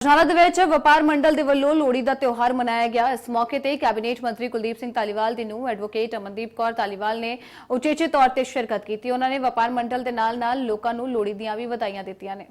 ਪਟਿਆਲਾ ਦੇ ਵਿੱਚ ਵਪਾਰ ਮੰਡਲ ਦੇ ਵੱਲੋਂ ਲੋਹੜੀ ਦਾ ਤਿਉਹਾਰ ਮਨਾਇਆ ਗਿਆ। ਇਸ ਮੌਕੇ ਤੇ ਕੈਬਨਿਟ ਮੰਤਰੀ ਕੁਲਦੀਪ ਸਿੰਘ ਧਾਲੀਵਾਲ ਦੀ ਨੂੰ ਐਡਵੋਕੇਟ ਅਮਨਦੀਪ ਕੌਰ ਧਾਲੀਵਾਲ ਨੇ ਉਚੇਚੇ ਤੌਰ ਤੇ ਸ਼ਿਰਕਤ ਕੀਤੀ। ਉਹਨਾਂ ਨੇ ਵਪਾਰ ਮੰਡਲ ਦੇ ਨਾਲ-ਨਾਲ ਲੋਕਾਂ ਨੂੰ ਲੋਹੜੀ ਦੀਆਂ ਵੀ ਵਧਾਈਆਂ ਦਿੱਤੀਆਂ ਨੇ।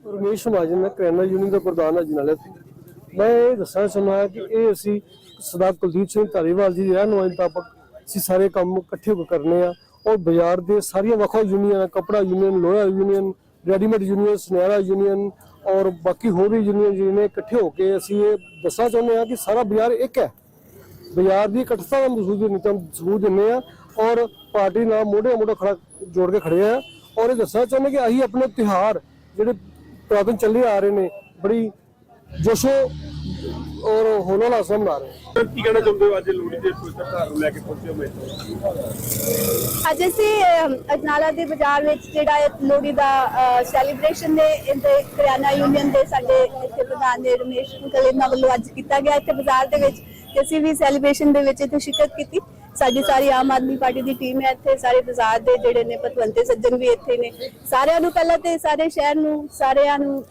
ਰਮੇਸ਼ ਮਹਾਜਨ ਮੈਂ ਕਰਿਆਨਾ ਯੂਨੀਅਨ ਦਾ ਪ੍ਰਧਾਨ ਹਾਂ ਜੀ ਮੈਂ ਇਹ ਦੱਸਣਾ ਚਾਹੁੰਦਾ ਕਿ ਇਹ ਅਸੀਂ ਸਰਦਾਰ ਕੁਲਦੀਪ ਸਿੰਘ ਧਾਰੀਵਾਲ ਜੀ ਦੇ ਰਹਿਨੁਮਾਈ ਮੁਤਾਬਕ ਅਸੀਂ ਸਾਰੇ ਕੰਮ ਇਕੱਠੇ ਕਰਨੇ ਆ। ਔਰ ਬਾਜ਼ਾਰ ਦੇ ਸਾਰੀਆਂ ਵੱਖ ਵੱਖ ਯੂਨੀਅਨ ਕਪੜਾ ਯੂਨੀਅਨ ਲੋਹਾ ਯੂਨੀਅਨ ਰੈਡੀਮੇਡ ਯੂਨੀਅਨ ਸੁਨਿਆਰਾ ਯੂਨੀਅਨ ਔਰ ਬਾਕੀ ਹੋਰ ਵੀ ਯੂਨੀਅਨ ਜਿਹੜੇ ਇਕੱਠੇ ਹੋ ਕੇ ਅਸੀਂ ਇਹ ਦੱਸਣਾ ਚਾਹੁੰਦੇ ਹਾਂ ਕਿ ਸਾਰਾ ਬਾਜ਼ਾਰ ਇੱਕ ਹੈ। ਬਾਜ਼ਾਰ ਦੀ ਇਕੱਠਤਾ ਦਾ ਮਸੂਦ ਨਿਤਮ ਸਬੂਤ ਦਿੰਦੇ ਆ ਔਰ ਪਾਰਟੀ ਨਾਲ ਮੋਢੇ ਮੋਢਾ ਖੜਾ ਜੋੜ ਕੇ ਖੜੇ ਆ ਔਰ ਇਹ ਦੱਸਣਾ ਚਾਹੁੰਦੇ ਕਿ ਅਸੀਂ ਆਪਣੇ ਤਿਉਹਾਰ ਜਿਹੜੇ ਪੁਰਾਤਨ ਚੱਲੇ ਆ ਰਹੇ ਨੇ, ਬੜੀ ਜੋਸ਼ੋ ਔਰ ਹੋਲਾ ਲਾਸਾ ਮਨਾ ਰਹੇ। ਹਾਂ ਕੀ ਕਹਿਣਾ ਚਾਹੁੰਦੇ ਹੋ? ਅੱਜ ਲੋਹੜੀ ਦੇ ਪਵਿੱਤਰ ਤਿਉਹਾਰ ਨੂੰ ਲੈ ਕੇ ਪਹੁੰਚੇ ਹੋ ਮੇਰੇ ਅੱਜ ਅਸੀਂ ਅਹ, ਅਜਨਾਲਾ ਦੇ ਬਾਜ਼ਾਰ ਵਿੱਚ ਜਿਹੜਾ ਇਹ ਲੋਹੜੀ ਦਾ ਸੈਲੀਬ੍ਰੇਸ਼ਨ ਦੇ ਇਹਦੇ ਕਰਿਆਨਾ ਯੂਨੀਅਨ ਦੇ ਸਾਡੇ ਇੱਥੇ ਪ੍ਰਧਾਨ ਨੇ ਰਮੇਸ਼ ਅੰਕਲ ਇਹਨਾਂ ਵੱਲੋਂ ਅੱਜ ਕੀਤਾ ਗਿਆ ਇੱਥੇ ਬਾਜ਼ਾਰ ਦੇ ਵਿੱਚ ਤੇ ਅਸੀਂ ਵੀ ਸੈਲੀਬ੍ਰੇਸ਼ਨ ਦੇ ਵਿੱਚ ਇੱਥੇ ਸ਼ਿਰਕਤ ਕੀਤੀ। ਸਾਡੀ ਸਾਰੀ ਆਮ ਆਦਮੀ ਪਾਰਟੀ ਦੀ ਟੀਮ ਹੈ ਇੱਥੇ, ਸਾਰੇ ਬਾਜ਼ਾਰ ਦੇ ਜਿਹੜੇ ਨੇ ਪਤਵੰਤੇ ਸੱਜਣ ਵੀ ਇੱਥੇ ਨੇ। ਸਾਰਿਆਂ ਨੂੰ ਪਹਿਲਾਂ ਤੇ ਸਾਰੇ ਸ਼ਹਿਰ ਨੂੰ, ਸਾਰਿਆਂ ਨੂੰ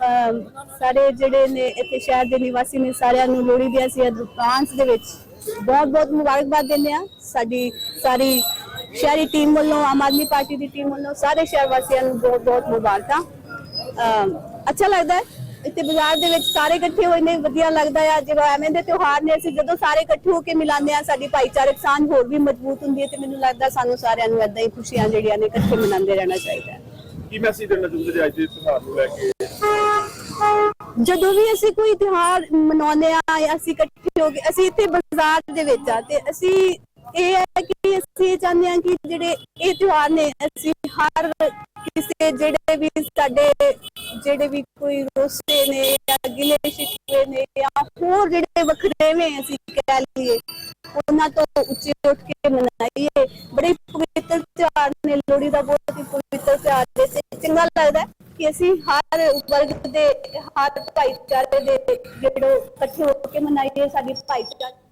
ਸਾਰੇ ਜਿਹੜੇ ਨੇ ਇੱਥੇ ਸ਼ਹਿਰ ਦੇ ਨਿਵਾਸੀ ਨੇ, ਸਾਰਿਆਂ ਨੂੰ ਲੋਹੜੀ ਦੀਆਂ ਅਸੀਂ ਐਡਵਾਂਸ ਦੇ ਵਿੱਚ ਬਹੁਤ ਬਹੁਤ ਮੁਬਾਰਕਬਾਦ ਦਿੰਦੇ ਆ ਸਾਡੀ ਸਾਰੀ ਸ਼ਹਿਰੀ ਟੀਮ ਵੱਲੋਂ, ਆਮ ਆਦਮੀ ਪਾਰਟੀ ਦੀ ਟੀਮ ਵੱਲੋਂ ਸਾਰੇ ਸ਼ਹਿਰ ਵਾਸੀਆਂ ਨੂੰ ਬਹੁਤ ਬਹੁਤ ਮੁਬਾਰਕਾਂ। ਅਮ, ਅੱਛਾ ਲੱਗਦਾ ਹੈ। ਇੱਥੇ ਬਾਜ਼ਾਰ ਦੇ ਵਿੱਚ ਸਾਰੇ ਇਕੱਠੇ ਹੋਏ ਨੇ ਵਧੀਆ ਲੱਗਦਾ ਆ ਜਦੋਂ ਐਵੇਂ ਦੇ ਤਿਉਹਾਰ ਨੇ ਅਸੀਂ ਜਦੋਂ ਸਾਰੇ ਇਕੱਠੇ ਹੋ ਕੇ ਮਿਲਾਉਂਦੇ ਆ ਸਾਡੀ ਭਾਈਚਾਰਕ ਸਾਂਝ ਹੋਰ ਵੀ ਮਜ਼ਬੂਤ ਹੁੰਦੀ ਹੈ ਤੇ ਮੈਨੂੰ ਲੱਗਦਾ ਸਾਨੂੰ ਸਾਰਿਆਂ ਨੂੰ ਏਦਾਂ ਹੀ ਖੁਸ਼ੀਆਂ ਜਿਹੜੀਆਂ ਨੇ ਇਕੱਠੇ ਮਨਾਉਂਦੇ ਰਹਿਣਾ ਚਾਹੀਦਾ ਹੈ। ਕੀ ਮੈਸੇਜ ਦੇਣਾ ਚਾਹੁੰਦੇ ਜੀ ਅੱਜ ਦੇ ਤਿਉਹਾਰ ਨੂੰ ਲੈ ਕੇ? ਜਦੋਂ ਵੀ ਅਸੀਂ ਕੋਈ ਤਿਉਹਾਰ ਮਨਾਉਂਦੇ ਆ ਅਸੀਂ ਇਕੱਠੇ ਹੋ ਕੇ ਅਸੀਂ ਇੱਥੇ ਬਾਜ਼ਾਰ ਦੇ ਵਿੱਚ ਆ ਤੇ ਅਸੀਂ ਇਹ ਹੈ ਕਿ ਅਸੀਂ ਇਹ ਚਾਹੁੰਦੇ ਆ ਕਿ ਜਿਹੜੇ ਇਹ ਤਿਉਹਾਰ ਨੇ ਅਸੀਂ ਹਰ ਕਿਸੇ ਜਿਹੜੇ ਵੀ ਸਾਡੇ ਜਿਹੜੇ ਵੀ ਕੋਈ ਰੋਸੇ ਨੇ ਜਾਂ ਗਿਲੇ ਸ਼ਿਕਵੇ ਨੇ ਜਾਂ ਹੋਰ ਜਿਹੜੇ ਵੱਖਰੇਵੇਂ ਅਸੀਂ ਕਹਿ ਲਈਏ, ਉਹਨਾਂ ਤੋਂ ਉੱਚੇ ਉੱਠ ਕੇ ਮਨਾਈਏ। ਬੜੇ ਪਵਿੱਤਰ ਤਿਉਹਾਰ ਨੇ, ਲੋਹੜੀ ਦਾ ਬਹੁਤ ਹੀ ਪਵਿੱਤਰ ਤਿਉਹਾਰ ਹੈ ਤੇ ਚੰਗਾ ਲੱਗਦਾ ਕਿ ਅਸੀਂ ਹਰ ਵਰਗ ਦੇ, ਹਰ ਭਾਈਚਾਰੇ ਦੇ, ਜਿਹੜੇ ਇਕੱਠੇ ਹੋ ਕੇ ਮਨਾਈਏ, ਸਾਡੀ ਭਾਈਚਾਰੇ